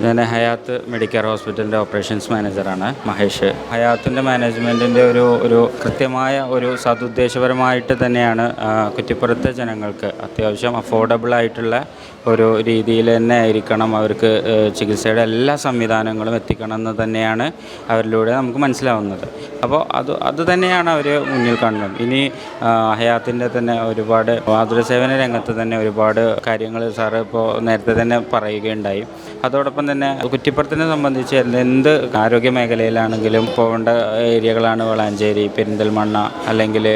ഞാൻ ഹയാത്ത് മെഡിക്കൽ ഹോസ്പിറ്റലിന്റെ ഓപ്പറേഷൻസ് മാനേജറാണ് മഹേഷ്. ഹയാത്തിന്റെ മാനേജ്മെന്റിന്റെ ഒരു ഒരു കൃത്യമായ ഒരു സതുദ്ദേശപരമായിട്ട് തന്നെയാണ് കുറ്റിപ്പുറത്തെ ജനങ്ങൾക്ക് അത്യാവശ്യം അഫോർഡബിൾ ആയിട്ടുള്ള ഒരു രീതിയിൽ തന്നെ ആയിരിക്കണം അവർക്ക് ചികിത്സയുടെ എല്ലാ സംവിധാനങ്ങളും എത്തിക്കണം എന്ന് തന്നെയാണ് അവരിലൂടെ നമുക്ക് മനസ്സിലാവുന്നത്. അപ്പോൾ അത് അത് തന്നെയാണ് അവർ മുന്നിൽ കാണുന്നത്. ഇനി ഹയാത്തിന്റെ തന്നെ ഒരുപാട് മാതൃസേവന രംഗത്ത് തന്നെ ഒരുപാട് കാര്യങ്ങൾ സാറ് ഇപ്പോൾ നേരത്തെ തന്നെ പറയുകയുണ്ടായി. അതോടൊപ്പം തന്നെ കുറ്റിപ്പുറത്തിനെ സംബന്ധിച്ച് എന്ത് ആരോഗ്യ മേഖലയിലാണെങ്കിലും പോകേണ്ട ഏരിയകളാണ് വളാഞ്ചേരി പെരിന്തൽമണ്ണ അല്ലെങ്കിൽ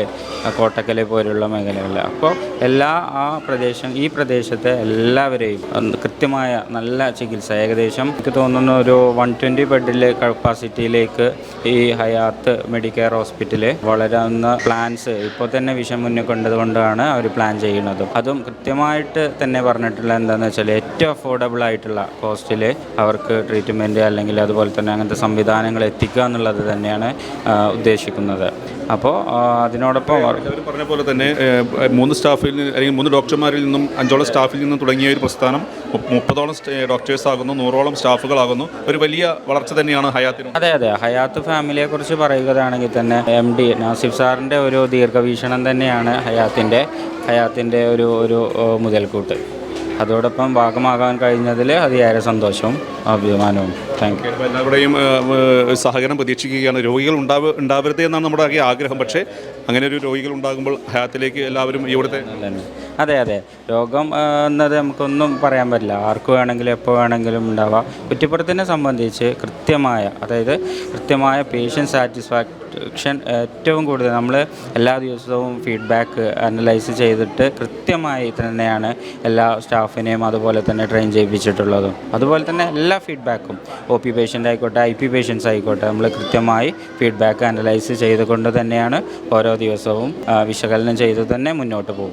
കോട്ടക്കൽ പോലുള്ള മേഖലകൾ അപ്പോൾ എല്ലാ ആ പ്രദേശം ഈ പ്രദേശത്തെ എല്ലാവരെയും കൃത്യമായ നല്ല ചികിത്സ ഏകദേശം എനിക്ക് തോന്നുന്ന ഒരു വൺ ട്വന്റി ബെഡിലെ കപ്പാസിറ്റിയിലേക്ക് ഈ ഹയാത്ത് മെഡിക്കൽ ഹോസ്പിറ്റൽ വളരുന്ന പ്ലാൻസ് ഇപ്പോൾ തന്നെ വിഷം മുന്നിൽ കൊണ്ടതുകൊണ്ടാണ് അവർ പ്ലാൻ ചെയ്യുന്നത്. അതും കൃത്യമായിട്ട് തന്നെ പറഞ്ഞിട്ടുള്ള എന്താണെന്ന് വെച്ചാൽ ഏറ്റവും അഫോർഡബിൾ ആയിട്ടുള്ള കോസ്റ്റിൽ അവർക്ക് ട്രീറ്റ്മെന്റ് അല്ലെങ്കിൽ അതുപോലെ തന്നെ അങ്ങനത്തെ സംവിധാനങ്ങൾ എത്തിക്കുക എന്നുള്ളത് തന്നെയാണ് ഉദ്ദേശിക്കുന്നത്. അപ്പോൾ അതിനോടൊപ്പം അവർ- അവർ പറഞ്ഞ പോലെ തന്നെ മൂന്ന് സ്റ്റാഫിൽ നിന്ന് അല്ലെങ്കിൽ മൂന്ന് ഡോക്ടർമാരിൽ നിന്നും അഞ്ചോളം സ്റ്റാഫിൽ നിന്നും തുടങ്ങിയ ഒരു പ്രസ്ഥാനം മുപ്പതോളം ഡോക്ടേഴ്സ് ആകുന്നു നൂറോളം സ്റ്റാഫുകളാകുന്നു ഒരു വലിയ വളർച്ച തന്നെയാണ് ഹയാത്തിന്. അതെ അതെ. ഹയാത്ത് ഫാമിലിയെ കുറിച്ച് പറയുകയാണെങ്കിൽ തന്നെ എം ഡി നാസിഫ് സാറിന്റെ ഒരു ദീർഘവീക്ഷണം തന്നെയാണ് ഹയാത്തിന്റെ ഹയാത്തിന്റെ ഒരു ഒരു മുതൽക്കൂട്ട്. അതോടൊപ്പം ഭാഗമാകാൻ കഴിഞ്ഞതിൽ അതിയായ സന്തോഷവും അഭിമാനവും. താങ്ക് യു എല്ലാവരുടെയും സഹകരണം പ്രതീക്ഷിക്കുകയാണ്. രോഗികൾ ഉണ്ടാവ ഉണ്ടാവരുത് എന്നാണ് നമ്മുടെ ആകെ ആഗ്രഹം. പക്ഷേ അങ്ങനെ ഒരു രോഗികൾ ഉണ്ടാകുമ്പോൾ ഹയാത്തിലേക്ക് എല്ലാവരും ഇവിടുത്തെ അതെ അതെ. രോഗം എന്നത് നമുക്കൊന്നും പറയാൻ പറ്റില്ല. ആർക്ക് വേണമെങ്കിലും എപ്പോൾ വേണമെങ്കിലും ഉണ്ടാവാം. കുറ്റിപ്പുറത്തിനെ സംബന്ധിച്ച് കൃത്യമായ അതായത് കൃത്യമായ പേഷ്യൻ സാറ്റിസ്ഫാക്ഷൻ ഏറ്റവും കൂടുതൽ നമ്മൾ എല്ലാ ദിവസവും ഫീഡ്ബാക്ക് അനലൈസ് ചെയ്തിട്ട് കൃത്യമായി തന്നെയാണ് എല്ലാ സ്റ്റാഫിനെയും അതുപോലെ തന്നെ ട്രെയിൻ ചെയ്യിപ്പിച്ചിട്ടുള്ളതും. അതുപോലെ തന്നെ എല്ലാ ഫീഡ്ബാക്കും ഒ പി പേഷ്യന്റ് ആയിക്കോട്ടെ ഐ പി പേഷ്യൻസ് ആയിക്കോട്ടെ നമ്മൾ കൃത്യമായി ഫീഡ്ബാക്ക് അനലൈസ് ചെയ്തുകൊണ്ട് തന്നെയാണ് ഓരോ ദിവസവും വിശകലനം ചെയ്ത് തന്നെ മുന്നോട്ട് പോകും.